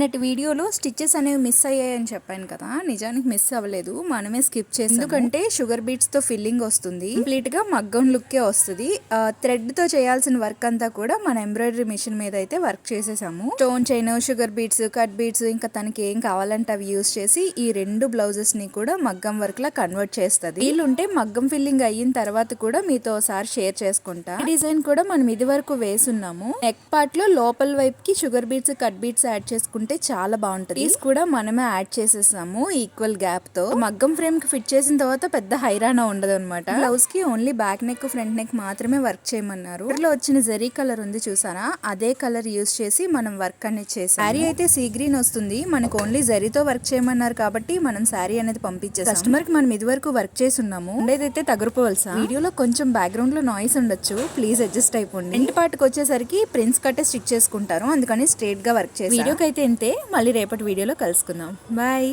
నేటి వీడియోలో స్టిచ్చెస్ అనేవి మిస్ అయ్యాయని చెప్పాను కదా. నిజానికి మిస్ అవ్వలేదు. మనమే స్కిప్ చేసి ఎందుకంటే షుగర్ బీట్స్తో ఫిల్లింగ్ వస్తుంది. కంప్లీట్గా మగ్గం లుక్కే వస్తుంది. థ్రెడ్తో చేయాల్సిన వర్క్ అంతా కూడా మన ఎంబ్రాయిడరీ మిషన్ మీద అయితే వర్క్ చేసేసాము. Stone chain sugar beads cut beads ఇంకా తనకి ఏం కావాలంటే అవి యూస్ చేసి ఈ రెండు బ్లౌజెస్ని కూడా మగ్గం వర్క్ లా కన్వర్ట్ చేస్తుంది. వీళ్ళుంటే మగ్గం ఫిల్లింగ్ అయిన తర్వాత కూడా మీతో ఒకసారి షేర్ చేసుకుంటా. డిజైన్ కూడా మనం ఇది వరకు వేసున్నాము. నెక్ పార్ట్లో లోపల వైపు కి sugar beads cut beads add చేసుకుంటే చాలా బాగుంటుంది. పీస్ కూడా మనమే యాడ్ చేసేసాము ఈక్వల్ గ్యాప్తో. మగ్గం ఫ్రేమ్కి ఫిట్ చేసిన తర్వాత పెద్ద హైరాణ ఉండదు అనమాట బ్లౌజ్కి only back neck front neck మాత్రమే వర్క్ చేయమన్నారు. లో వచ్చిన జరీ కలర్ ఉంది చూసారా? అదే కలర్ యూస్ చేసి మనం వర్క్ అనేది చేసాం శారీ అయితే సీ గ్రీన్ వస్తుంది. మనకు ఓన్లీ జరీతో వర్క్ చేయమన్నారు కాబట్టి మనం శారీ అనేది పంపించేసాం కస్టమర్కి మనం ఇది వరకు వర్క్ చేసి ఉన్నాము ఉండేదైతే తగురుపోవలసా? వీడియోలో కొంచెం బ్యాక్గ్రౌండ్లో నాయిస్ ఉండొచ్చు. ప్లీజ్ అడ్జస్ట్ అయిపోండి. ఇంటి పాటుకు వచ్చేసరికి ప్రిన్స్ కట్టే స్టిచ్ చేసుకుంటారు. అందుకని స్ట్రేట్గా వర్క్ చేసి. వీడియోకి అయితే అంతే మళ్ళీ రేపటి వీడియోలో కలుసుకుందాం. బాయ్.